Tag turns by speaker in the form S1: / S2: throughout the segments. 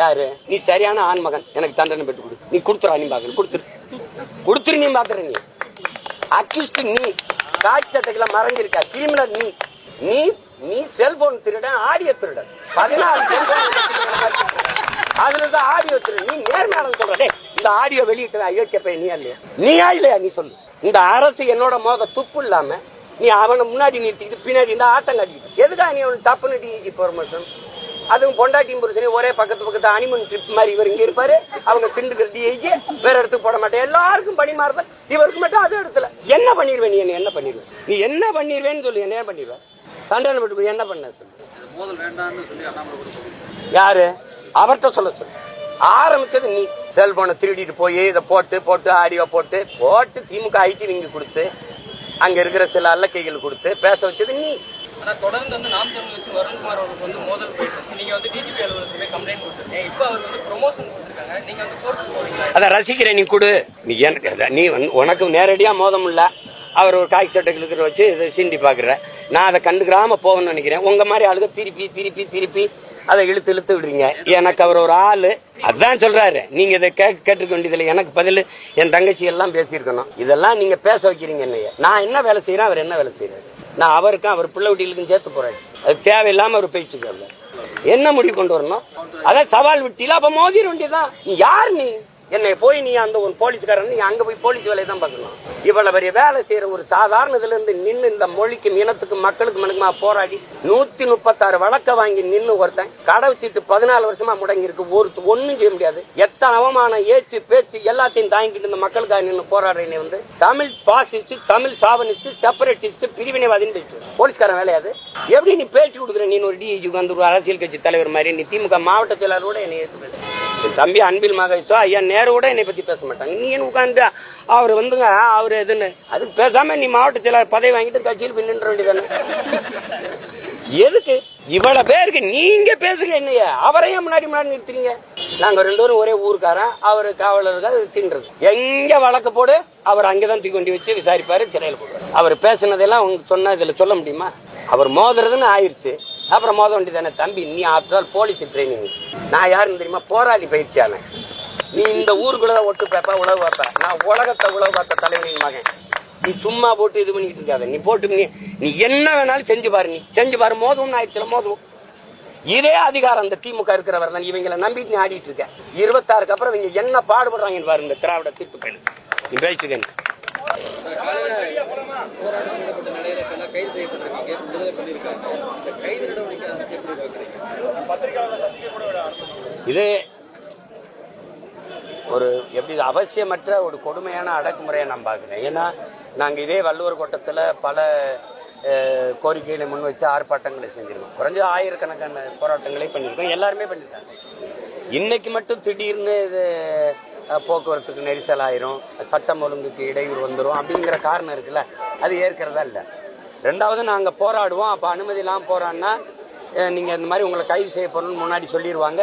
S1: யாரு? நீ சரியான ஆண்மகன் எனக்கு தண்டனை பெற்று கொடு. நீ கொடுத்துரு நீ பாக்கல கொடுத்துரு. கொடுத்துரு நீ பாக்குற நீ. அக்யூஸ்ட் நீ காட்சி சட்டத்துல மறைஞ்சிருக்க கிரிமினல் நீ நீ நீ செல்போன் திருடன் ஆடியோ திருடன். பதினாறு செல்போன் அதுல இருந்து ஆடியோ திருடன். நீ நேர்மையாளன் சொல்ற. இந்த ஆடியோ வெளியிட்ட அயோக்கிய பையன் நீ இல்லையா? நீயா இல்லையா? நீ சொல்லு. இந்த அரசு என்னோட மோத துப்பு இல்லாம நீ அவனை முன்னாடி நிறுத்திக்கிட்டு பின்னாடி இந்த ஆட்டம் கட்டிக்கிட்டு. எதுக்கா நீ அவனுக்கு தப்புன்னு டிஜி பர்மிஷன் அதுவும் பொண்டாட்டியும் புருஷனையும் ஒரே பக்கத்து பக்கத்து அனிமன் ட்ரிப் மாதிரி இவர் இங்க இருப்பாரு. அவங்க திண்டுக்கிற டிஐஜி வேற இடத்துக்கு போட மாட்டேன். எல்லாருக்கும் பணி மாறுதல் இவருக்கு மட்டும் அது இடத்துல. என்ன பண்ணிடுவேன் நீ? என்ன பண்ணிடுவேன் நீ என்ன பண்ணிடுவேன்னு சொல்லு. என்ன பண்ணிடுவேன் தண்டனை விட்டு என்ன பண்ண சொல்லு. யாரு? அவர்கிட்ட சொல்ல சொல்லு. ஆரம்பிச்சது நீ. செல்போனை திருடிட்டு போய் இதை போட்டு போட்டு ஆடியோ போட்டு போட்டு திமுக ஐடி விங்க கொடுத்து அங்க இருக்கிற சில அல்லக்கைகள் கொடுத்து பேச வச்சது நீ.
S2: ஆனால் தொடர்ந்து வந்து நாம் தமிழ் வச்சு வருண்குமார் அவருக்கு வந்து மோதல் போயிட்டு நீங்கள் வந்து டிஜிபி அலுவலகத்துக்கு போய் கம்ப்ளைண்ட் கொடுத்துருக்கேன் இப்போ அவர் வந்து ப்ரொமோஷன் கொடுத்துருக்காங்க. நீங்கள் வந்து கோர்ட்டுக்கு போகிறீங்க
S1: அதை ரசிக்கிறேன் நீ கொடு. நீ எனக்கு நீ வந்து உனக்கு நேரடியாக மோதம் இல்லை. அவர் ஒரு காய் சட்டைகள் இருக்கிற வச்சு இதை சீண்டி பார்க்குற நான் அதை கண்டுக்கிறாமல் போகணும்னு நினைக்கிறேன். உங்கள் மாதிரி ஆளுங்க திருப்பி திருப்பி திருப்பி அதை இழுத்து இழுத்து விடுறீங்க. எனக்கு அவர் ஒரு ஆள். அதான் சொல்கிறாரு நீங்கள் இதை கேட்க கேட்டுக்க வேண்டியதில்லை. எனக்கு பதில். என் தங்கச்சி எல்லாம் பேசியிருக்கணும். இதெல்லாம் நீங்கள் பேச வைக்கிறீங்க என்னைய நான் என்ன வேலை செய்கிறேன் அவர் என்ன வேலை செய்கிறார் நான் அவருக்கும் அவர் பிள்ளை குட்டிகளுக்கும் சேர்த்து போறேன். அது தேவையில்லாம அவர் பேச்சு என்ன முடிவு கொண்டு வரணும்? அதான் சவால் விட்டில அப்ப மோதிர வேண்டியதான் நீ யார் நீ? என்னை போய் நீ அந்த ஒரு போலீஸ்காரன் நீ அங்க போய் போலீஸ் வேலையை தான் பார்க்கணும். இவ்வளவு பெரிய வேலை செய்யற ஒரு சாதாரண இதுல இருந்து இந்த மொழிக்கும் இனத்துக்கும் மக்களுக்கு மனுக்குமா போராடி நூத்தி முப்பத்தாறு வழக்க வாங்கி நின்று ஒருத்தன் கடை வச்சுட்டு பதினாலு வருஷமா முடங்கி இருக்கு ஒரு ஒண்ணும் செய்ய முடியாது. எத்தனை அவமானம் ஏச்சு பேச்சு எல்லாத்தையும் தாங்கிட்டு இந்த மக்களுக்காக நின்று போராடுறேன் வந்து Tamil fascist Tamil chauvinist separatist பிரிவினைவாதின்னு பேச்சு போலீஸ்காரன் வேலையாது எப்படி நீ பேச்சு கொடுக்குற? நீ ஒரு டிஜி வந்து ஒரு அரசியல் கட்சி தலைவர் மாதிரி நீ திமுக மாவட்ட செயலாளர் கூட என்னை ஏற்று என் தம்பி அன்பில் மகேஷோ ஐயா நேரு கூட என்னை பத்தி பேச மாட்டாங்க. நீ ஏன் உட்காந்து அவர் வந்துங்க அவர் எதுன்னு அதுக்கு பேசாம நீ மாவட்ட செயலாளர் பதவி வாங்கிட்டு கட்சியில் போய் நின்ற வேண்டியதானே எதுக்கு? இவ்வளவு பேருக்கு நீங்க பேசுங்க என்னைய. அவரையும் முன்னாடி முன்னாடி நிறுத்துறீங்க? நாங்க ரெண்டு பேரும் ஒரே ஊருக்காரன் அவர் காவலருக்கு சீன்றது. தின்றது எங்க வழக்கு போடு அவர் அங்கதான் தூக்கி கொண்டு வச்சு விசாரிப்பாரு சிறையில் போடுவார். அவர் பேசுனதெல்லாம் உங்களுக்கு சொன்னா இதுல சொல்ல முடியுமா? அவர் மோதுறதுன்னு ஆயிருச்சு. அப்புறம் மோத வேண்டியதானே தம்பி? நீ ஆஃப்டர் ஆல் போலீஸ் ட்ரைனிங். நான் யாருன்னு தெரியுமா? போராளி பயிற்சியாளன். நீ இந்த ஊருக்குள்ளதான் ஒட்டு பேப்ப உழவு பார்ப்ப நான் உலகத்தை உழவு பார்த்த தலைவனின் மகன். நீ சும்மா போட்டு இது பண்ணிக்கிட்டு இருக்காத. நீ போட்டு நீ நீ என்ன வேணாலும் செஞ்சு பாரு நீ செஞ்சு பாரு. மோதும் ஆயிடுச்சுல மோதும் இதே அதிகாரம் இந்த திமுக இருக்கிறவர் தான். இவங்களை நம்பிட்டு நீ ஆடிட்டு இருக்க. இருபத்தாறுக்கு அப்புறம் இவங்க என்ன பாடுபடுறாங்கன்னு பாரு இந்த திராவிட தீர்ப்புகள். நீ பேசிட்டு இது ஒரு எப்படி அவசியமற்ற ஒரு கொடுமையான அடக்குமுறையை நான் பார்க்குறேன். ஏன்னா நாங்கள் இதே வள்ளுவர் கோட்டத்தில் பல கோரிக்கைகளை முன் வச்சு ஆர்ப்பாட்டங்களை செஞ்சிருக்கோம். குறைஞ்ச ஆயிரக்கணக்கான போராட்டங்களை பண்ணியிருக்கோம் எல்லாருமே பண்ணியிருக்காங்க இன்னைக்கு மட்டும் திடீர்னு இது போக்குவரத்துக்கு நெரிசல் ஆயிரும். சட்டம் ஒழுங்குக்கு இடையூறு வந்துடும் அப்படிங்கிற காரணம் இருக்குல்ல. அது ஏற்கிறதா இல்லை. ரெண்டாவது நாங்கள் போராடுவோம். அப்போ அனுமதி இல்லாமல் போராடினா நீங்கள் இந்த மாதிரி உங்களை கைது செய்ய போகணும்னு முன்னாடி சொல்லிடுவாங்க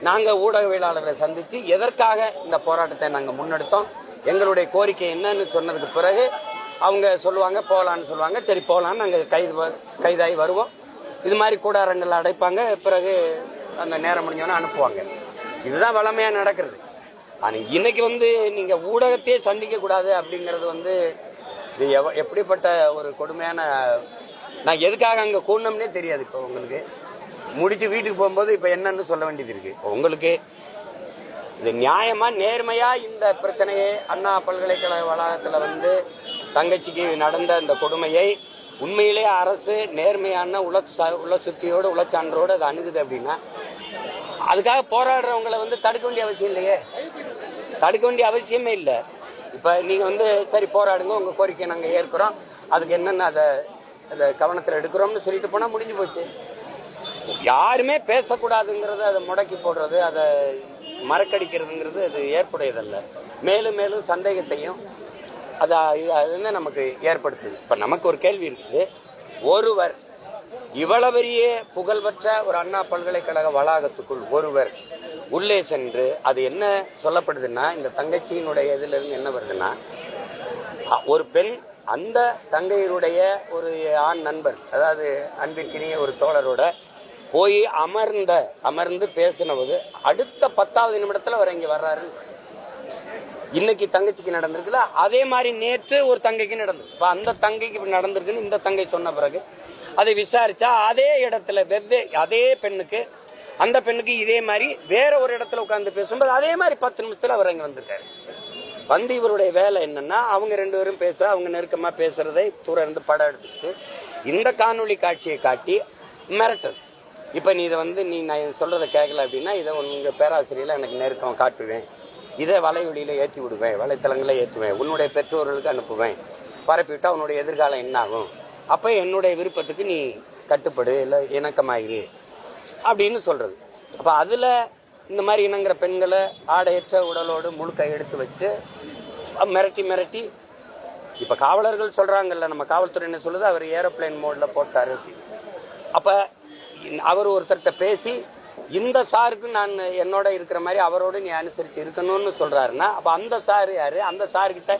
S1: நாங்கள் ஊடகவியலாளரை சந்தித்து எதற்காக இந்த போராட்டத்தை நாங்கள் முன்னெடுத்தோம் எங்களுடைய கோரிக்கை என்னன்னு சொன்னதுக்கு பிறகு அவங்க சொல்லுவாங்க போகலான்னு சொல்லுவாங்க. சரி போகலான்னு நாங்கள் கைது வ- கைதாகி வருவோம். இது மாதிரி கூடாரங்கள் அடைப்பாங்க. பிறகு அந்த நேரம் முடிஞ்சோன்னே அனுப்புவாங்க. இதுதான் வளமையாக நடக்கிறது. ஆனால் இன்னைக்கு வந்து நீங்கள் ஊடகத்தையே சந்திக்கக்கூடாது அப்படிங்கிறது வந்து இது எவ எப்படிப்பட்ட ஒரு கொடுமையான நான் எதுக்காக அங்கே கூடணும்னே தெரியாது இப்போ உங்களுக்கு. முடிச்சு வீட்டுக்கு போகும்போது இப்போ என்னன்னு சொல்ல வேண்டியது இருக்கு. உங்களுக்கு இது நியாயமா நேர்மையா இந்த பிரச்சனையை அண்ணா பல்கலைக்கழக வளாகத்தில் வந்து தங்கச்சிக்கு நடந்த இந்த கொடுமையை உண்மையிலே அரசு நேர்மையான உள ச- சுத்தியோடு உளச்சான்றோடு அதை அணுகுது அப்படின்னா அதுக்காக போராடுறவங்களை வந்து தடுக்க வேண்டிய அவசியம் இல்லையே? தடுக்க வேண்டிய அவசியமே இல்லை. இப்போ நீங்கள் வந்து சரி போராடுங்க உங்கள் கோரிக்கையை நாங்கள் ஏற்கிறோம் அதுக்கு என்னென்ன அதை அதை கவனத்தில் எடுக்கிறோம்னு சொல்லிட்டு போனால் முடிஞ்சு போச்சு. யாருமே பேசக்கூடாதுங்கிறத அதை முடக்கி போடுறது அதை மறக்கடிக்கிறதுங்கிறது அது ஏற்புடையதல்ல. மேலும் மேலும் சந்தேகத்தையும் அது அது வந்து நமக்கு ஏற்படுத்துது. இப்போ நமக்கு ஒரு கேள்வி இருக்குது. ஒருவர் இவ்வளவு பெரிய புகழ்பெற்ற ஒரு அண்ணா பல்கலைக்கழக வளாகத்துக்குள் ஒருவர் உள்ளே சென்று அது என்ன சொல்லப்படுதுன்னா இந்த தங்கச்சியினுடைய இதிலிருந்து என்ன வருதுன்னா ஒரு பெண் அந்த தங்கையருடைய ஒரு ஆண் நண்பர் அதாவது அன்பிற்கினிய ஒரு தோழரோட போய் அமர்ந்த அமர்ந்து பேசினபோது அடுத்த பத்தாவது நிமிடத்துல அவர் இங்க வர்றாரு. இன்னைக்கு தங்கச்சிக்கு நடந்திருக்குல்ல அதே மாதிரி நேற்று ஒரு தங்கைக்கு நடந்தது. இப்ப அந்த தங்கைக்கு இப்படி நடந்திருக்குன்னு இந்த தங்கை சொன்ன பிறகு அதை விசாரிச்சா அதே இடத்துல வெவ்வே அதே பெண்ணுக்கு அந்த பெண்ணுக்கு இதே மாதிரி வேற ஒரு இடத்துல உட்காந்து பேசும்போது அதே மாதிரி பத்து நிமிஷத்துல அவர் இங்க வந்திருக்காரு. வந்து இவருடைய வேலை என்னன்னா அவங்க ரெண்டு பேரும் பேச அவங்க நெருக்கமா பேசுறதை தூரம் இருந்து படம் எடுத்துட்டு இந்த காணொளி காட்சியை காட்டி மிரட்டல் இப்போ நீ இதை வந்து நீ நான் சொல்கிறத கேட்கல அப்படின்னா இதை உங்கள் பேராசிரியரில் எனக்கு நெருக்கம் காட்டுவேன். இதை வலைவெளியில ஏற்றி விடுவேன் வலைத்தளங்களில் ஏற்றுவேன் உன்னுடைய பெற்றோர்களுக்கு அனுப்புவேன். பரப்பிவிட்டால் உன்னுடைய எதிர்காலம் என்னாகும்? அப்போ என்னுடைய விருப்பத்துக்கு நீ கட்டுப்படு இல்லை இணக்கமாயிரு அப்படின்னு சொல்கிறது அப்போ அதில் இந்த மாதிரி இனங்கிற பெண்களை ஆடையற்ற உடலோடு முழுக்க எடுத்து வச்சு மிரட்டி மிரட்டி இப்போ காவலர்கள் சொல்கிறாங்கல்ல நம்ம காவல்துறை என்ன சொல்லுது? அவர் ஏரோப்ளேன் மோடில் போட்டாரு. அப்போ அவர் ஒருத்தர்கிட்ட பேசி இந்த சாருக்கு நான் என்னோட இருக்கிற மாதிரி அவரோட நீ அனுசரித்து இருக்கணும்னு சொல்கிறாருன்னா அப்போ அந்த சார் யார்? அந்த சாருக்கிட்ட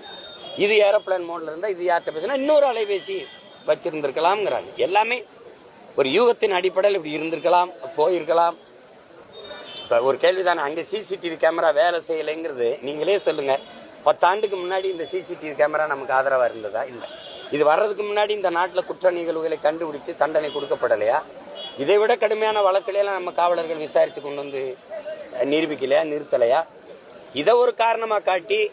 S1: இது ஏரோப்ளேன் மோடில் இருந்தால் இது யார்கிட்ட பேசினா இன்னொரு அலைபேசி வச்சுருந்துருக்கலாம்ங்கிறாங்க எல்லாமே ஒரு யூகத்தின் அடிப்படையில் இப்படி இருந்திருக்கலாம் போயிருக்கலாம். இப்போ ஒரு கேள்விதானே அங்கே சிசிடிவி கேமரா வேலை செய்யலைங்கிறது நீங்களே சொல்லுங்கள் பத்தாண்டுக்கு முன்னாடி இந்த சிசிடிவி கேமரா நமக்கு ஆதரவாக இருந்ததா? இல்லை. இது வர்றதுக்கு முன்னாடி இந்த நாட்டில் குற்ற நிகழ்வுகளை கண்டுபிடிச்சு தண்டனை கொடுக்கப்படலையா? இதை விட கடுமையான வழக்குகளை எல்லாம் நம்ம காவலர்கள் விசாரிச்சு கொண்டு வந்து நிரூபிக்கலையா நிறுத்தலையா? இதை ஒரு காரணமாக காட்டி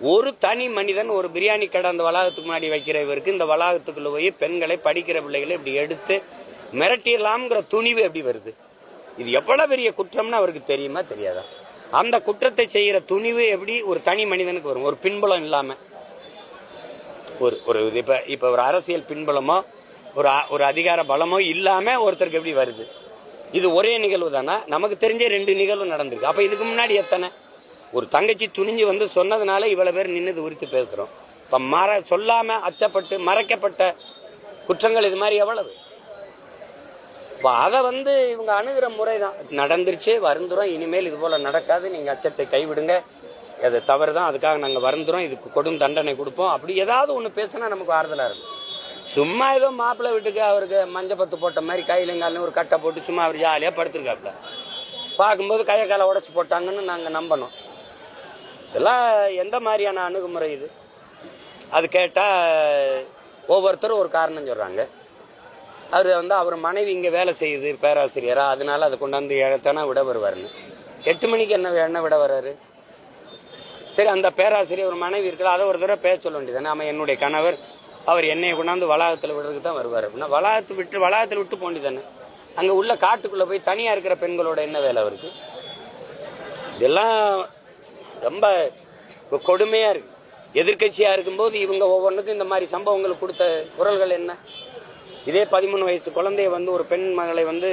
S1: ஒரு தனி மனிதன் ஒரு பிரியாணி கடை அந்த வளாகத்துக்கு முன்னாடி வைக்கிற இவருக்கு இந்த வளாகத்துக்குள்ள போய் பெண்களை படிக்கிற பிள்ளைகளை இப்படி எடுத்து மிரட்டிடலாம்ங்கிற துணிவு எப்படி வருது? இது எவ்வளவு பெரிய குற்றம்னு அவருக்கு தெரியுமா தெரியாதா? அந்த குற்றத்தை செய்கிற துணிவு எப்படி ஒரு தனி மனிதனுக்கு வரும்? ஒரு பின்புலம் இல்லாம. ஒரு ஒரு இது இப்ப இப்ப ஒரு அரசியல் பின்புலமோ ஒரு ஒரு அதிகார பலமோ இல்லாமல் ஒருத்தருக்கு எப்படி வருது? இது ஒரே நிகழ்வு தானே? நமக்கு தெரிஞ்ச ரெண்டு நிகழ்வு நடந்திருக்கு. அப்போ இதுக்கு முன்னாடி எத்தனை? ஒரு தங்கச்சி துணிஞ்சு வந்து சொன்னதுனால இவ்வளோ பேர் நின்றுது உரித்து பேசுகிறோம் இப்போ மற சொல்லாமல் அச்சப்பட்டு மறைக்கப்பட்ட குற்றங்கள் இது மாதிரி எவ்வளவு? இப்போ அதை வந்து இவங்க அணுகிற முறை தான் நடந்துருச்சு வருந்துறோம். இனிமேல் இது போல் நடக்காது. நீங்கள் அச்சத்தை கைவிடுங்க. அது தவறு தான் அதுக்காக நாங்கள் வருந்துறோம். இதுக்கு கொடும் தண்டனை கொடுப்போம். அப்படி ஏதாவது ஒன்று பேசினா நமக்கு ஆறுதலாக இருக்கும். சும்மா ஏதோ மாப்பிள்ளை வீட்டுக்கு அவருக்கு மஞ்சள் பத்து போட்ட மாதிரி கையிலங்காலும் ஒரு கட்டை போட்டு சும்மா அவர் ஜாலியாக படுத்துருக்காப்புல. பார்க்கும்போது கையை காலை உடச்சி போட்டாங்கன்னு நாங்கள் நம்பணும். இதெல்லாம் எந்த மாதிரியான அணுகுமுறை இது? அது கேட்டால் ஒவ்வொருத்தரும் ஒரு காரணம் சொல்கிறாங்க அவர் வந்து அவர் மனைவி இங்கே வேலை செய்யுது பேராசிரியராக அதனால அதை கொண்டாந்து ஏழத்தானே விட வருவாருன்னு. எட்டு மணிக்கு என்ன என்ன விட வர்றாரு? சரி அந்த பேராசிரியர் ஒரு மனைவி இருக்கல அதை ஒரு தடவை பேச சொல்ல வேண்டியது நம்ம என்னுடைய கணவர் அவர் என்னையை கொண்டாந்து வளாகத்தில் விடுறதுக்கு தான் வருவார். அப்படின்னா வளாகத்து விட்டு வளாகத்தில் விட்டு போண்டி தானே. அங்கே உள்ள காட்டுக்குள்ளே போய் தனியாக இருக்கிற பெண்களோட என்ன வேலை அவருக்கு? இதெல்லாம் ரொம்ப கொடுமையாக இருக்கு. எதிர்கட்சியாக இருக்கும்போது இவங்க ஒவ்வொன்றுக்கும் இந்த மாதிரி சம்பவங்கள் கொடுத்த குரல்கள் என்ன? இதே பதிமூணு வயசு குழந்தைய வந்து ஒரு பெண் மகளை வந்து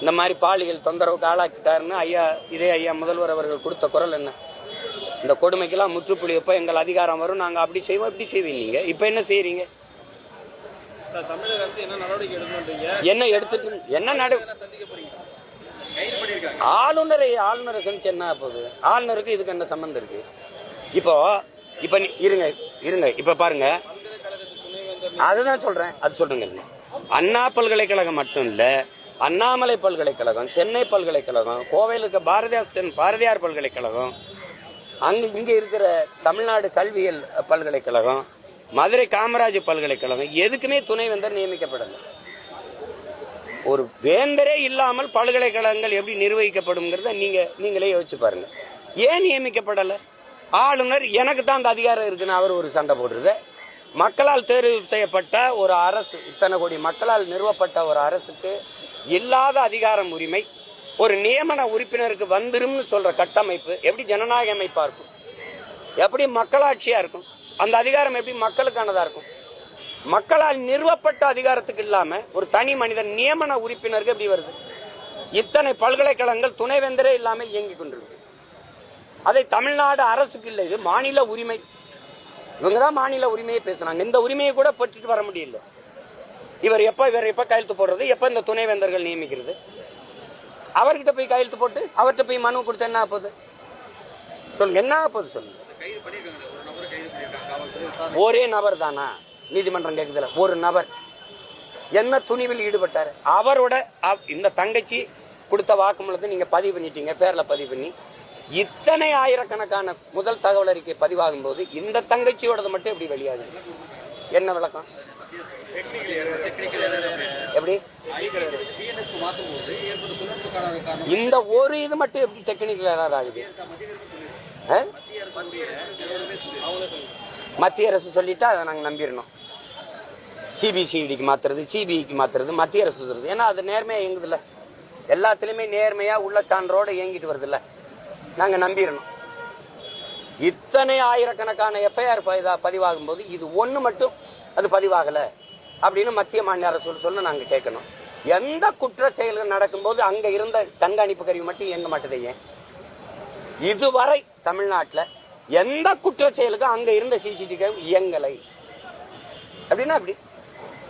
S1: இந்த மாதிரி பாலியல் தொந்தரவுக்கு ஆளாக்கிட்டாருன்னு ஐயா இதே ஐயா முதல்வர் அவர்கள் கொடுத்த குரல் என்ன? இந்த கொடுமைக்கெல்லாம் முற்றுப்புள்ளி எப்போ எங்கள் அதிகாரம் வரும். நாங்கள் அப்படி செய்வோம் இப்படி செய்வீங்க நீங்க. இப்போ என்ன
S3: அரசு என்ன
S1: எடுத்துட்டு என்ன நடு ஆளுநரை ஆளுநரை சந்திச்சு என்ன போகுது ஆளுநருக்கு இதுக்கு என்ன சம்மந்தம் இருக்கு? இப்போ இப்ப இருங்க இருங்க. இப்ப பாருங்க. அதுதான் சொல்றேன். அது சொல்றேங்க. அண்ணா பல்கலைக்கழகம் மட்டும் இல்ல அண்ணாமலை பல்கலைக்கழகம் சென்னை பல்கலைக்கழகம் கோவையில் இருக்க பாரதியார் சென்- பாரதியார் பல்கலைக்கழகம் அங்கே இங்கே இருக்கிற தமிழ்நாடு கல்வியல் பல்கலைக்கழகம் மதுரை காமராஜ் பல்கலைக்கழகம் எதுக்குமே துணைவேந்தர் நியமிக்கப்படலை. ஒரு வேந்தரே இல்லாமல் பல்கலைக்கழகங்கள் எப்படி நிர்வகிக்கப்படுங்கிறத நீங்க நீங்களே யோசிச்சு பாருங்க. ஏன் நியமிக்கப்படலை? ஆளுநர் எனக்கு தான் அந்த அதிகாரம் இருக்குன்னு அவர் ஒரு சண்டை போடுறது மக்களால் தேர்வு செய்யப்பட்ட ஒரு அரசு இத்தனை கோடி மக்களால் நிறுவப்பட்ட ஒரு அரசுக்கு இல்லாத அதிகாரம் உரிமை. ஒரு நியமன உறுப்பினருக்கு வந்துரும்னு சொல்ற கட்டமைப்பு எப்படி ஜனநாயக அமைப்பா இருக்கும்? எப்படி மக்களாட்சியா இருக்கும்? அந்த அதிகாரம் எப்படி மக்களுக்கானதா இருக்கும்? மக்களால் நிறுவப்பட்ட அதிகாரத்துக்கு இல்லாம ஒரு தனி மனிதன் நியமன உறுப்பினருக்கு எப்படி வருது? இத்தனை பல்கலைக்கழகங்கள் துணைவேந்தரே இல்லாம இயங்கிக் கொண்டிருக்கு. அதை தமிழ்நாடு அரசுக்கு இல்லை இது மாநில உரிமை. இவங்க தான் மாநில உரிமையை பேசுறாங்க. இந்த உரிமையை கூட பெற்றுட்டு வர முடியல. இவர் எப்ப இவர் எப்ப கையெழுத்து போடுறது? எப்ப இந்த துணைவேந்தர்கள் நியமிக்கிறது? அவர்கிட்ட போய் கையெழுத்து போட்டு அவர்கிட்ட போய் மனு கொடுத்து என்ன ஆகுது சொல்லுங்க என்ன ஆகுது சொல்லுங்க.
S3: ஒரு நபரை
S1: தானா? நீதிமன்றம் கேக்குதுல ஒரு நபர். என்ன துணிவில் ஈடுபட்டாரு? அவரோட அவ- இந்த தங்கச்சி கொடுத்த வாக்குமூலத்தை நீங்க பதிவு பண்ணிட்டீங்க பேர்ல பதிவு பண்ணி. இத்தனை ஆயிரக்கணக்கான முதல் தகவல் அறிக்கை பதிவாகும் போது இந்த தங்கச்சியோடது மட்டும் எப்படி வெளியாகுது? என்ன விளக்கம்? எப்படி? இந்த ஒரு இது மட்டும் எப்படி டெக்னிக்கல் எரர் ஆகுது? ஆ? மத்திய அரசு சொல்லிட்டா அதை நாங்கள் நம்பிடணும். சிபிசிடிக்கு மாத்துறது சிபிஐக்கு மாத்துறது மத்திய அரசு சொல்றது. ஏன்னா அது நேர்மையாக இயங்குதில்ல. எல்லாத்துலேயுமே நேர்மையாக உள்ள சான்றோடு இயங்கிட்டு வருதில்ல. நாங்கள் நம்பிடணும். இத்தனை ஆயிரக்கணக்கான எஃப்ஐஆர் பதிவாகும் போது இது ஒன்று மட்டும் அது பதிவாகல அப்படின்னு மத்திய மாநில அரசு சொல்ல நாங்கள் கேட்கணும். எந்த குற்ற செயல்கள் நடக்கும்போது அங்க இருந்த கண்காணிப்பு கருவி மட்டும் இயங்க மாட்டுது ஏன்? இதுவரை தமிழ்நாட்டில் எந்த குற்ற செயலுக்கும் அங்க இருந்த சிசிடிவி இயங்கலை. அப்படின்னா அப்படி.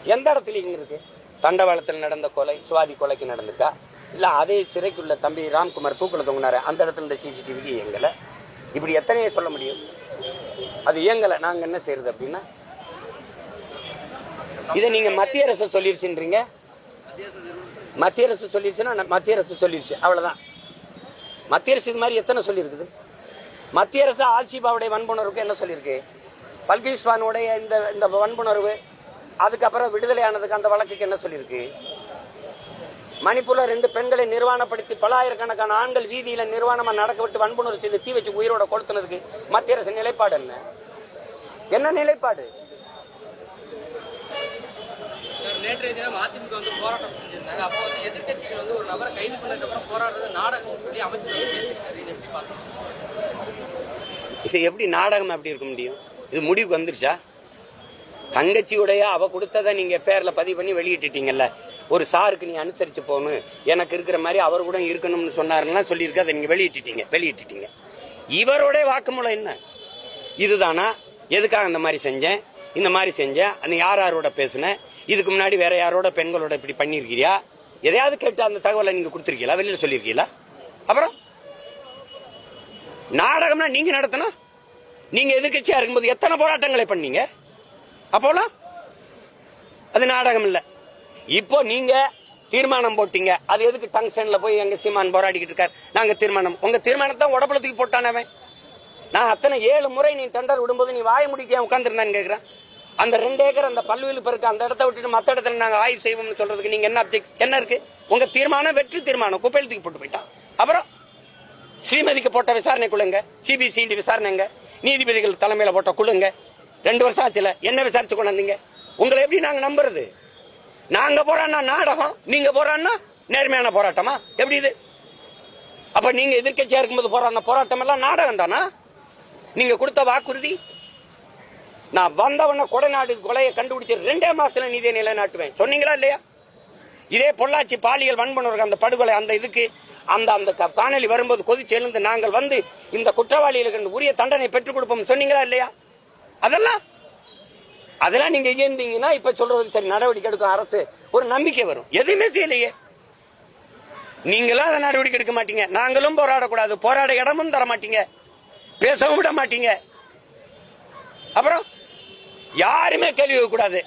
S1: எந்த இடத்துல இங்க இருக்கு தண்டவாளத்தில் நடந்த கொலை சுவாதி கொலைக்கு நடந்துக்கா இல்லை அதே சிறைக்குள்ள தம்பி ராம்குமார் தூக்கில் தொங்கினாரு? அந்த இடத்துல இந்த சிசிடிவிக்கு இயங்கலை. இப்படி எத்தனையை சொல்ல முடியும். அது இயங்கலை. நாங்கள் என்ன செய்யறது அப்படின்னா இதை நீங்கள் மத்திய அரசு சொல்லிருச்சுன்றீங்க. மத்திய அரசு சொல்லிருச்சுன்னா மத்திய அரசு சொல்லிருச்சு. அவ்வளோதான் மத்திய அரசு இது மாதிரி எத்தனை சொல்லியிருக்குது? மத்திய அரசு ஆல்சிபாவுடைய வன்புணர்வுக்கு என்ன சொல்லியிருக்கு? பல்கிஸ்வானுடைய இந்த இந்த வன்புணர்வு அதுக்கப்புறம் விடுதலை ஆனதுக்கு அந்த வழக்குக்கு என்ன சொல்லியிருக்கு? மணிப்பூர்ல ரெண்டு பெண்களை நிர்வாணப்படுத்தி பலாயிரக்கணக்கான ஆண்கள் வீதியில நிர்வாணமா நடக்க விட்டு வன்புணர்வு செய்து தீ வச்சு உயிரோட கொளுத்துனதுக்கு மத்திய அரசு நிலைப்பாடு என்ன? என்ன நிலைப்பாடு?
S2: சார் நேற்றைய தினம் அதிமுக வந்து போராட்டம் செஞ்சிருந்தாங்க. அப்போ வந்து எதிர்க்கட்சிகள் வந்து ஒரு நபரை கைது பண்ணதுக்கு அப்புறம் போராடுறது நாடகம் சொல்லி அமைச்சர் வந்து பேசியிருக்காரு. இதை எப்படி பார்த்தீங்க
S1: இது எப்படி நாடகம் அப்படி இருக்க முடியும்? இது முடிவுக்கு வந்துருச்சா? தங்கச்சியுடைய அவ கொடுத்ததை நீங்க பேர்ல பதிவு பண்ணி வெளியிட்டுட்டீங்கல்ல. ஒரு சாருக்கு நீ அனுசரித்து போகணும். எனக்கு இருக்கிற மாதிரி அவர் கூட இருக்கணும்னு சொன்னாருன்னா சொல்லியிருக்கு அதை நீங்கள் வெளியிட்டுட்டீங்க. வெளியிட்டுட்டீங்க. இவரோட வாக்குமூலம் என்ன? இதுதானா? எதுக்காக இந்த மாதிரி செஞ்சேன்? இந்த மாதிரி செஞ்சேன். அந்த யார் யாரோட பேசினேன் இதுக்கு முன்னாடி வேற யாரோட பெண்களோட இப்படி பண்ணியிருக்கிறியா? எதையாவது கேட்டு அந்த தகவலை நீங்கள் கொடுத்துருக்கீங்களா? வெளியில் சொல்லியிருக்கீங்களா? அப்புறம்? நாடகம்னா நீங்க நடத்தணும். நீங்க எதிர்க்கட்சியா இருக்கும்போது எத்தனை போராட்டங்களை பண்ணீங்க? அப்போலாம்? அது நாடகம் இல்லை. இப்போ நீங்க தீர்மானம் போட்டீங்க. அது எதுக்கு டங்ஸ்டன்ல போய் எங்க சீமான் போராடிக்கிட்டு இருக்காரு? நாங்க தீர்மானம். உங்க தீர்மானத்தை உடப்பளத்துக்கு போட்டானவன் நான் அத்தனை ஏழு முறை நீ டெண்டர் விடும்போது நீ வாய முடிக்க உட்காந்துருந்தான்னு கேட்குறேன் அந்த ரெண்டு ஏக்கர் அந்த பல்லுவில் பெருக்கு அந்த இடத்த விட்டுட்டு மற்ற இடத்துல நாங்க ஆய்வு செய்வோம்னு சொல்றதுக்கு நீங்க என்ன என்ன இருக்கு? உங்க தீர்மானம் வெற்றி தீர்மானம். குப்பையில் தூக்கி போட்டு போயிட்டான். அப்புறம் ஸ்ரீமதிக்கு போட்ட விசாரணை குழுங்க. சிபிசிடி விசாரணைங்க. நீதிபதிகள் தலைமையில போட்ட குழுங்க. ரெண்டு வருஷம் ஆச்சுல. என்ன விசாரிச்சு கொண்டாந்தீங்க? உங்களை எப்படி நாங்க நம்புறது? நாங்க போறோம்னா நாடகம் நீங்க போறான்னா நேர்மையான போராட்டமா? எப்படி இது? அப்ப நீங்க எதிர்கட்சியா இருக்கும்போது போராடின போராட்டம் எல்லாம் நாடகம் தானா? நீங்க கொடுத்த வாக்குறுதி? நான் வந்தவன கொடைநாடு கொலையை கண்டுபிடிச்சு ரெண்டே மாசத்துல நீதியை நிலைநாட்டுவேன். சொன்னீங்களா இல்லையா? இதே பொள்ளாச்சி பாலியல் வன்பனருக்கு அந்த படுகொலை அந்த இதுக்கு அந்த அந்த க- வரும்போது கொதிச்சு எழுந்து நாங்கள் வந்து இந்த குற்றவாளிகளுக்கு உரிய தண்டனை பெற்றுக் கொடுப்போம் சொன்னீங்களா இல்லையா? அதெல்லாம் அதெல்லாம் நீங்க இருந்தீங்கன்னா இப்ப சொல்றது சரி நடவடிக்கை எடுக்கும். அரசு ஒரு நம்பிக்கை வரும். எதுவுமே செய்யலையே. நீங்களும் அதை நடவடிக்கை எடுக்க மாட்டீங்க. நாங்களும் போராடக்கூடாது. போராட இடமும் தர மாட்டீங்க. பேசவும் விட மாட்டீங்க. அப்புறம் யாருமே கேள்வி கூடாது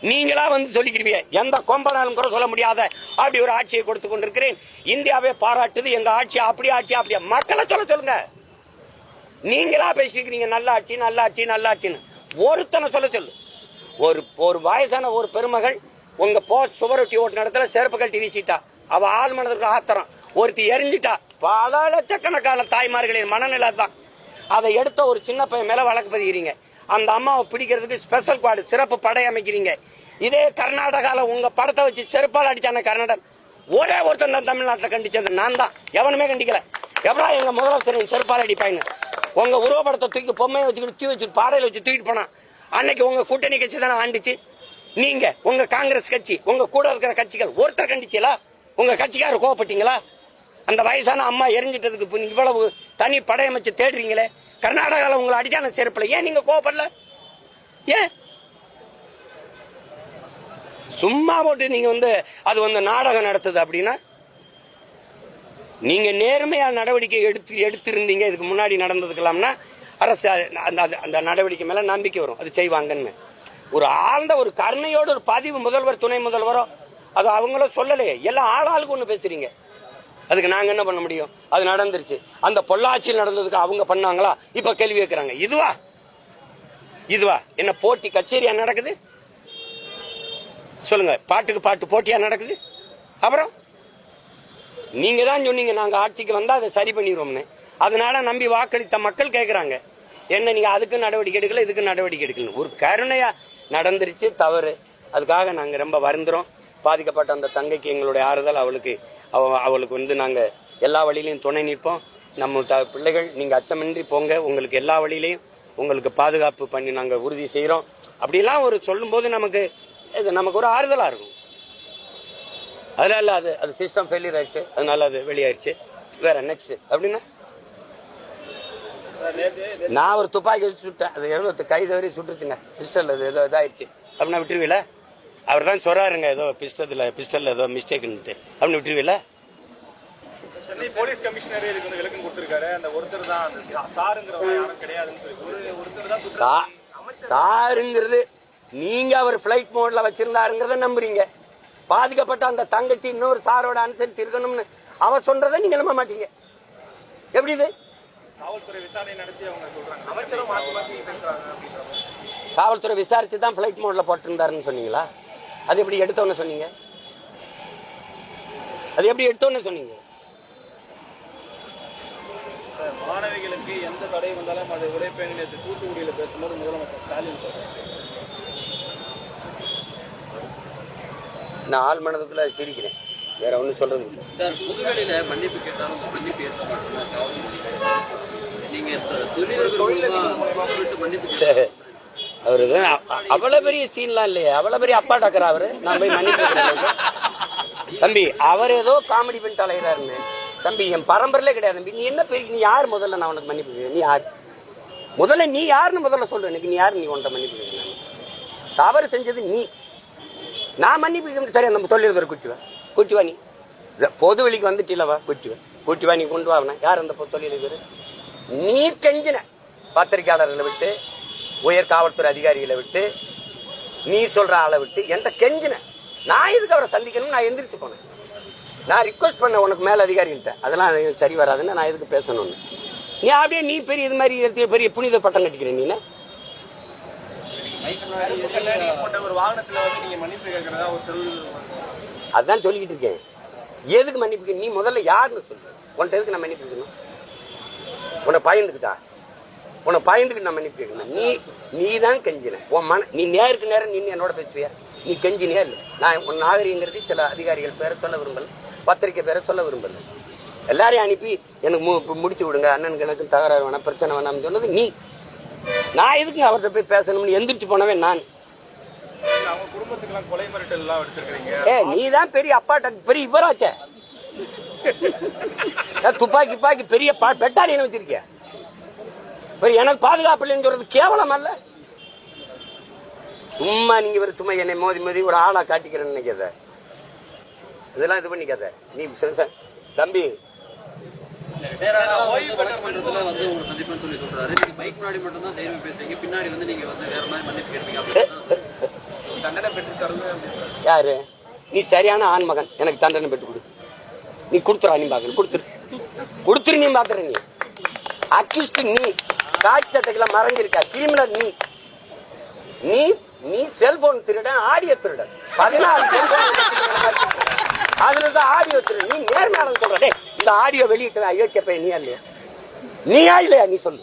S1: நீங்களா வந்து சொல்லிக்கிறீங்க. எந்த கொம்பனாலும் கூட சொல்ல முடியாத அப்படி ஒரு ஆட்சியை கொடுத்து கொண்டிருக்கிறேன். இந்தியாவே பாராட்டுது. எங்க ஆட்சி அப்படி ஆட்சி அப்படியா மக்களை சொல்ல சொல்லுங்க. நீங்களா பேசிருக்கிறீங்க நல்ல ஆட்சி நல்ல ஆட்சி நல்ல ஆட்சின்னு ஒருத்தனை சொல்ல சொல்லு. ஒரு ஒரு வயசான ஒரு பெருமகள் உங்க போ சுவரொட்டி ஓட்டு இடத்துல செருப்பு கழட்டி வீசிட்டா. அவ ஆள் மனதுக்கு ஆத்திரம். ஒருத்தி எரிஞ்சிட்டா. பல லட்சக்கணக்கான தாய்மார்களின் மனநிலை தான் அதை எடுத்த ஒரு சின்ன பையன் மேல வழக்கு பதிக்கிறீங்க. அந்த அம்மாவை பிடிக்கிறதுக்கு ஸ்பெஷல் குவாடு சிறப்பு படை அமைக்கிறீங்க. இதே கர்நாடகாவில் உங்க படத்தை வச்சு செருப்பால் அடிச்சான கர்நாடகா ஒரே ஒருத்தன் தான் தமிழ்நாட்டில் கண்டிச்சது. நான் தான். எவனுமே கண்டிக்கல. எவ்வளோ எங்க முதலமைச்சர் செருப்பால் அடிப்பாங்க உங்க உருவப்படத்தை தூக்கி பொம்மையை வச்சுக்கிட்டு தூ வச்சு பாடையில வச்சு தூக்கிட்டு போனான் அன்னைக்கு உங்க கூட்டணி கட்சி தானே ஆண்டுச்சு? நீங்க உங்க காங்கிரஸ் கட்சி உங்க கூட இருக்கிற கட்சிகள் ஒருத்தர் கண்டிச்சீங்களா? உங்க கட்சிக்காரர் கோவப்பட்டீங்களா? அந்த வயசான அம்மா எரிஞ்சிட்டதுக்கு இவ்வளவு தனி படையமைச்சு தேடுறீங்களே கர்நாடகாவில் உங்களை அடிச்சான செருப்புல? ஏன் நீங்க கோவப்படல? ஏன்? சும்மா போட்டு நீங்க வந்து அது வந்து நாடகம் நடத்துது அப்படின்னா நீங்க நேர்மையா நடவடிக்கை எடுத்து எடுத்திருந்தீங்க இதுக்கு முன்னாடி நடந்ததுக்கெல்லாம்னா அரசு அந்த அந்த- அந்த நடவடிக்கை மேல நம்பிக்கை வரும். அது செய்வாங்கன்னு. ஒரு ஆழ்ந்த ஒரு கருணையோட ஒரு பதிவு முதல்வர் துணை முதல்வரோ அது அவங்களும் சொல்லலையே. எல்லாம் ஆளாளுக்கு ஒன்று பேசுறீங்க. அதுக்கு நாங்க என்ன பண்ண முடியும்? அது நடந்துருச்சு. அந்த பொள்ளாச்சியில் நடந்ததுக்கு அவங்க பண்ணாங்களா? இப்ப கேள்வி கேட்கறாங்க இதுவா? இதுவா? என்ன போட்டி கச்சேரியா நடக்குது? சொல்லுங்க. பாட்டுக்கு பாட்டு போட்டியா நடக்குது? அப்புறம்? நீங்க தான் சொன்னீங்க நாங்க ஆட்சிக்கு வந்தா அதை சரி பண்ணிடுவோம்னு. அதனால நம்பி வாக்களித்த மக்கள் கேக்குறாங்க. என்ன நீங்க அதுக்கு நடவடிக்கை எடுக்கல இதுக்கு நடவடிக்கை எடுக்கல ஒரு கருணையா நடந்துருச்சு தவறு. அதுக்காக நாங்க ரொம்ப வருந்துறோம். பாதிக்கப்பட்ட அந்த தங்கைக்கு எங்களுடைய ஆறுதல். அவளுக்கு அவ அவளுக்கு வந்து நாங்க எல்லா வழியிலையும் துணை நிற்போம். நம்ம த- பிள்ளைகள் நீங்க அச்சமின்றி போங்க. உங்களுக்கு எல்லா வழியிலையும் உங்களுக்கு பாதுகாப்பு பண்ணி நாங்க உறுதி செய்யறோம் அப்படிலாம் ஒரு சொல்லும்போது நமக்கு இது நமக்கு ஒரு ஆறுதலா இருக்கும். அதனால அது அது சிஸ்டம் ஃபெயிலியர் ஆயிடுச்சு. அதனால அது வெளியாயிருச்சு. வேற நெக்ஸ்ட் அப்படின்னா? நான் ஒரு துப்பாக்கி வச்சு சுட்டேன். அது எழுபத்து கை தவறி சுட்டுச்சுங்க. பிஸ்டல் அது ஏதோ இதாயிடுச்சு அப்படின்னா விட்டுருவீல? அவர் தான் சொல்றாருங்க ஏதோ பிஸ்டத்தில் பிஸ்டல் ஏதோ மிஸ்டேக்னுட்டு அப்படின்னு விட்டுருவீல?
S3: சென்னை போலீஸ் கமிஷனரே இதுக்கு வந்து விளக்கம் கொடுத்திருக்காரு. அந்த ஒருத்தர் தான் சாருங்கிறவங்க யாரும் கிடையாதுன்னு சொல்லி. ஒரு ஒருத்தர் தான் குற்றம்
S1: சா- சாருங்கிறது நீங்க அவர் ஃபிளைட் மோட்ல வச்சிருந்தாருங்கிறத நம்புறீங்க. பாதிக்கப்பட்ட அந்த தங்கச்சி இன்னொரு சாரோட அனுசரித்து இருக்கணும்னு அவ சொல்றதை நீங்க நம்ப மாட்டீங்க. எப்படி இது?
S3: காவல்துறை சொல்றாங்க.
S1: விசாரிச்சு தான் ஃபிளைட் மோட்ல போட்டிருந்தாருன்னு சொன்னீங்களா? அது எப்படி எடுத்தோன்னு சொன்னீங்க? அது எப்படி எடுத்தோன்னு சொன்னீங்க?
S3: மாணவிகளுக்கு எந்த தடை வந்தாலும் அதை உடைப்பேன் நேற்று தூத்துக்குடியில பேசும்போது முதலமைச்சர் ஸ்டாலின் சொல்றாரு.
S1: நான் ஆள் மனதுக்குள்ள சிரிக்கிறேன். வேற ஒன்றும் சொல்றது இல்லை.
S2: சார் புதுவெளியில மன்னிப்பு கேட்டாலும் மன்னிப்பு ஏற்க மாட்டேங்கிறாங்க நீங்க தொழிலர்கள் மூலமா கூப்பிட்டு மன்னிப்பு கேட்டா
S1: அவரு தான் அ- அவ்வளவு பெரிய சீன்லாம் இல்லையே. அவ்வளவு பெரிய அப்பா டாக்கர் அவரு? நான் போய் மன்னிப்பு. தம்பி அவர் ஏதோ காமெடி பண்ணிட்டு அலைகிறாருன்னு தம்பி என் பரம்பரையிலே கிடையாது. தம்பி நீ என்ன பெரிய நீ யார்? முதல்ல நான் உனக்கு மன்னிப்பு? நீ யார்? முதல்ல நீ யாருன்னு முதல்ல சொல்லு எனக்கு நீ யார்? நீ உன்ட்ட மன்னிப்பு தவறு செஞ்சது நீ. நான் மன்னிப்பு சரி நம்ம தொழிலதிபர் கூட்டி குச்சிவா கூட்டி நீ பொது வெளிக்கு வந்துட்டீங்களவா குச்சிவா குச்சிவா கூட்டி வா நீ கொண்டு வா யார் அந்த தொழில் தொழிலதிபர் நீ கெஞ்சின பத்திரிகையாளர்களை விட்டு உயர் காவல்துறை அதிகாரிகளை விட்டு நீ சொல்ற ஆளை விட்டு எந்த கெஞ்சின? நான் எதுக்கு அவரை சந்திக்கணும் நான் எந்திரிச்சு போனேன். நான் ரிக்வஸ்ட் பண்ண உனக்கு மேல அதிகாரிகள்கிட்ட அதெல்லாம் சரி வராதுன்னு நான் எதுக்கு பேசணும்னு. நீ அப்படியே நீ பெரிய இது மாதிரி பெரிய புனித பட்டம் கட்டிக்கிறேன் நீ
S3: கண்ணாடி போட்ட ஒரு வாகனத்துல வந்து நீங்க மன்னிப்பு கேட்கறதா ஒரு தெரு
S1: அதான் சொல்லிக்கிட்டு இருக்கேன். எதுக்கு மன்னிப்பு நீ முதல்ல யாருன்னு சொல்லு. உன்ட்ட எதுக்கு நான் மன்னிப்பு கேட்கணும்? உன்னை பயந்துக்குதா உன்னை பயந்துக்கு நான் மன்னிப்பு கேட்கணும்? நீ நீ தான் கெஞ்சின. உன் மன நீ நேருக்கு நேரம் நின்று என்னோட பேசுவியா? நீ கெஞ்சினியா இல்லை? நான் உன் நாகரிகங்கிறது சில அதிகாரிகள் பேரை சொல்ல விரும்பல. பத்திரிக்கை பேரை சொல்ல விரும்பல. எல்லாரையும் அனுப்பி எனக்கு மு- முடிச்சு விடுங்க. அண்ணனுக்கு எனக்கு தகராறு வேணாம் பிரச்சனை வேணாம்னு சொன்னது நீ நான் எதுக்கு அவர்கிட்ட போய் பேசணும்னு எந்திரிச்சு போனவன் நான். ஏ நீ தான் பெரிய அப்பாட்ட பெரிய இவராச்சே. துப்பாக்கி துப்பாக்கி பெரிய பா- பெட்டாலியன் வச்சிருக்கிய. எனக்கு பாதுகாப்பு இல்லைன்னு சொல்றது கேவலம் அல்ல. சும்மா நீங்க ஒரு சும்மா என்னை மோதி மோதி ஒரு ஆளா காட்டிக்கிறேன்னு நினைக்காத. இதெல்லாம் இது பண்ணிக்காத. நீ. தம்பி
S2: ஓய்வு பெற்ற மன்றத்துல வந்து உங்களை சந்திப்பேன்னு சொல்லி சொல்றாரு. நீங்க பைக் முன்னாடி மட்டும் தான் தைரியம் பேசுறீங்க. பின்னாடி வந்து நீங்க வந்து வேற மாதிரி மன்னிப்பு கேட்பீங்க அப்படின்னு
S3: தண்டனை பெற்று தருது அப்படின்றாரு.
S1: யாரு? நீ சரியான ஆண்மகன் எனக்கு தண்டனை பெற்று கொடு. நீ கொடுத்துறா நீ பாக்கணும் கொடுத்துரு. கொடுத்துரு நீ பாக்குற நீ. அக்யூஸ்ட் நீ காட்சி சட்டத்துல மறைஞ்சிருக்கா கிரிமினல் நீ. நீ நீ செல்போன் திருடன் ஆடியோ திருடன். பதினாறு செல்போன் அதுல ஆடியோ திரு நீ நேர்மையாளன் சொல்ற. இந்த ஆடியோ வெளியிட்டு அயோக்கிய பையன். நீ இல்லையா? நீயா இல்லையா? நீ சொல்லு.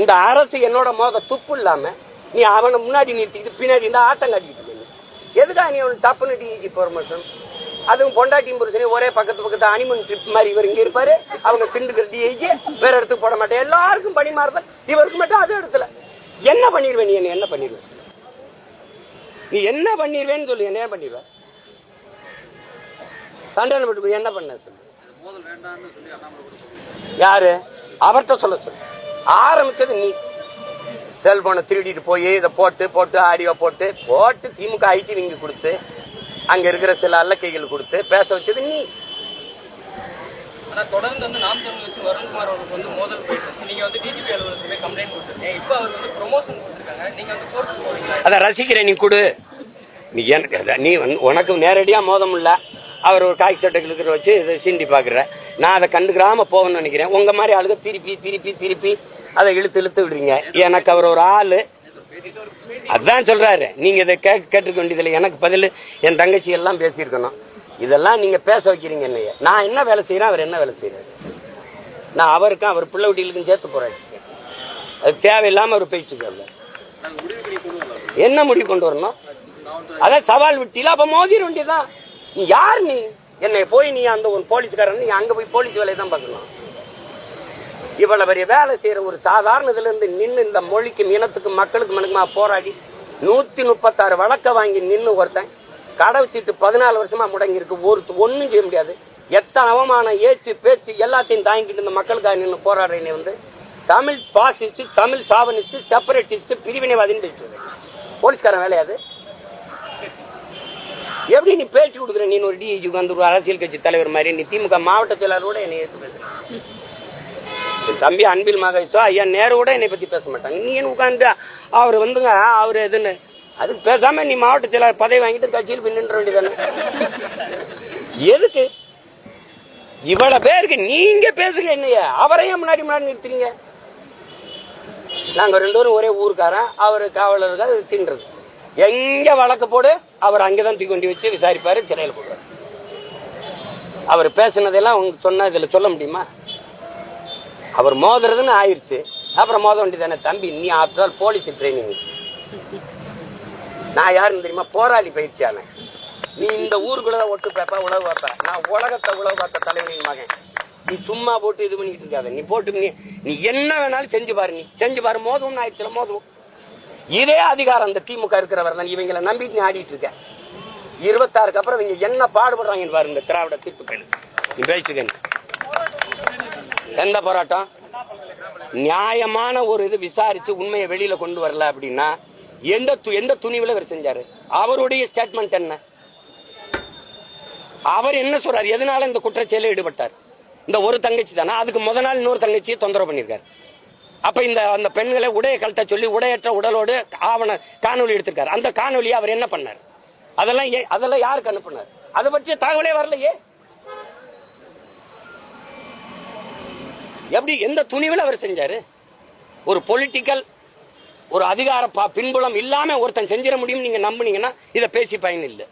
S1: இந்த அரசு என்னோட மோத துப்பு இல்லாம நீ அவனை முன்னாடி நிறுத்திக்கிட்டு பின்னாடி இந்த ஆட்டம் காட்டிக்கிட்டு எதுக்காக நீ. அவனுக்கு தப்புன்னு அவன் டப்புன்னு டிஜி ப்ரொமோஷன் அதுவும் பொண்டாட்டியும் புருஷனே ஒரே பக்கத்து பக்கத்து அனிமன் ட்ரிப் மாதிரி இவர் இங்க இருப்பாரு. அவங்க திண்டுக்கிற டிஐஜி வேற இடத்துக்கு போட மாட்டேன். எல்லாருக்கும் பணி மாறுதல் இவருக்கு மட்டும் அது இடத்துல என்ன பண்ணிடுவேன் நீ? என்ன பண்ணிடுவேன் நீ என்ன பண்ணிடுவேன்னு சொல்லு. என்ன பண்ணிடுவ விட்டு போய் என்ன பண்ண சொல்லு. யாரு? அவர்கிட்ட சொல்ல சொல்லு. ஆரம்பிச்சது நீ. செல்போனை திருடிட்டு போய் இதை போட்டு போட்டு ஆடியோ போட்டு போட்டு திமுக ஐடி விங்க கொடுத்து அங்க இருக்கிற சில அல்லக்கைகள் கொடுத்து பேச வச்சது நீ.
S2: தொடர்ந்து வந்து நாம் தமிழ் வச்சு வருண்குமார் அவர்களுக்கு வந்து மோதல் போயிட்டு இருக்கு. நீங்க வந்து டிஜிபி அலுவலகத்துக்கு போய் கம்ப்ளைண்ட் கொடுத்துருக்கீங்க. இப்போ அவர் வந்து ப்ரொமோஷன் கொடுத்துருக்காங்க. நீங்க வந்து கோர்ட்டுக்கு போறீங்களா?
S1: அதை ரசிக்கிறேன் நீ கொடு. நீ எனக்கு நீ வந்து உனக்கு நேரடியாக மோதம் இல்லை அவர் ஒரு காய் சட்டை கிழக்கிற வச்சு இதை சீண்டி பார்க்குறேன் நான் அதை கண்டுக்கிறாமல் போகணும்னு நினைக்கிறேன். உங்கள் மாதிரி ஆளுங்க திருப்பி திருப்பி திருப்பி அதை இழுத்து இழுத்து விடுறீங்க. எனக்கு அவர் ஒரு ஆள். அதான் சொல்கிறாரு நீங்கள் இதை கே கேட்டுக்க வேண்டியதில்லை. எனக்கு பதில் என் தங்கச்சி எல்லாம் பேசியிருக்கணும். இதெல்லாம் நீங்கள் பேச வைக்கிறீங்க என்னைய நான் என்ன வேலை செய்கிறேன் அவர் என்ன வேலை செய்கிறாரு நான் அவருக்கும் அவர் பிள்ளை வீட்டிலுக்கும் சேர்த்து போகிறேன் அது தேவையில்லாமல் அவர் போயிட்டு என்ன முடிவு கொண்டு வரணும்? அதான் சவால் விட்டில அப்போ மோதிர வேண்டியதான் நீ யார் நீ? என்னை போய் நீ அந்த ஒரு போலீஸ்காரன் நீ அங்க போய் போலீஸ் வேலையை தான் பார்க்கணும். இவ்வளவு பெரிய வேலை செய்யற ஒரு சாதாரண இதுல இருந்து நின்று இந்த மொழிக்கும் இனத்துக்கும் மக்களுக்கு மனுக்குமா போராடி நூத்தி முப்பத்தாறு வழக்க வாங்கி நின்று ஒருத்தன் கடை வச்சுட்டு பதினாலு வருஷமா முடங்கி இருக்கு ஒரு ஒன்றும் செய்ய முடியாது. எத்தனை அவமானம் ஏச்சு பேச்சு எல்லாத்தையும் தாங்கிட்டு இந்த மக்களுக்காக நின்று போராடுறேன்னு வந்து Tamil fascist Tamil chauvinist separatist பிரிவினைவாதின்னு பேசிட்டு போலீஸ்காரன் வேலையாது எப்படி நீ பேச்சு கொடுக்குற? நீ ஒரு டிஐஜி வந்து ஒரு அரசியல் கட்சி தலைவர் மாதிரி. நீ திமுக மாவட்ட செயலாளரோட என்னை ஏற்று பேசுறேன் தம்பி அன்பில் மகேஷோ. ஐயா நேரோட கூட என்னை பத்தி பேச மாட்டாங்க நீ என்ன உட்காந்து அவர் வந்துங்க அவர் எதுன்னு அதுக்கு பேசாம நீ மாவட்ட செயலாளர் பதவி வாங்கிட்டு கட்சியில் போய் நின்ற வேண்டியதானே எதுக்கு? இவ்வளவு பேருக்கு நீங்க பேசுங்க என்னைய. அவரையும் முன்னாடி முன்னாடி நிறுத்துறீங்க. நாங்க ரெண்டு பேரும் ஒரே ஊருக்காரன். அவர் காவலருக்கு அது தின்றது. எங்க வழக்கு போடு அவர் அங்கேதான் தூக்கி கொண்டு வச்சு விசாரிப்பாரு சிறையில் போடுவார். அவர் பேசுனதெல்லாம் உங்க சொன்ன இதுல சொல்ல முடியுமா? அவர் மோதுறதுன்னு ஆயிடுச்சு அப்புறம் மோத வேண்டியதானே தம்பி? நீ ஆஃப்டர் ஆல் போலீஸ் ட்ரைனிங் நான் யாருன்னு தெரியுமா? போராளி பயிற்சியான நீ இந்த ஊருக்குள்ள ஒட்டு பேப்பா உழவு பார்ப்ப நான் உலகத்தை உழவு பார்த்த தலைவனின் மகன். நீ சும்மா போட்டு இது பண்ணிக்கிட்டு இருக்காத. நீ போட்டு நீ என்ன வேணாலும் செஞ்சு பாரு நீ. செஞ்சு பாரு. மோதும் ஆயிடுச்சுல மோதும் இதே அதிகாரம் அந்த திமுக இருக்கிறவர் தான் இவங்களை நம்பிட்டு நீ ஆடிட்டு இருக்க. இருபத்தாறுக்கு அப்புறம் இவங்க என்ன பாடுபடுறாங்கன்னு பாரு இந்த திராவிட தீர்ப்புகள் நீ பேசிட்டு எந்த போராட்டம்? நியாயமான ஒரு இது விசாரிச்சு உண்மையை வெளியில கொண்டு வரல அப்படின்னா எந்த து- எந்த துணிவுல அவர் செஞ்சாரு? அவருடைய ஸ்டேட்மெண்ட் என்ன? அவர் என்ன சொல்றாரு? எதனால இந்த குற்றச்செயலில் ஈடுபட்டார்? இந்த ஒரு தங்கச்சி தானே? அதுக்கு முத நாள் இன்னொரு தங்கச்சியை தொந்தரவு பண்ணியிருக்காரு. அப்ப இந்த அந்த பெண்களை உடைய கழட்ட சொல்லி உடையற்ற உடலோடு ஆவண காணொலி எடுத்திருக்காரு. அந்த காணொலியை அவர் என்ன பண்ணார்? அதெல்லாம் ஏ- அதெல்லாம் யாருக்கு அனுப்புனார்? அதை பற்றிய தகவலே வரலையே. எப்படி எந்த துணிவில் அவர் செஞ்சாரு? ஒரு பொலிட்டிக்கல் ஒரு அதிகார பா- பின்புலம் இல்லாம ஒருத்தன் செஞ்சிட முடியும் நீங்க நம்புனீங்கன்னா இதை பேசி பயன் இல்லை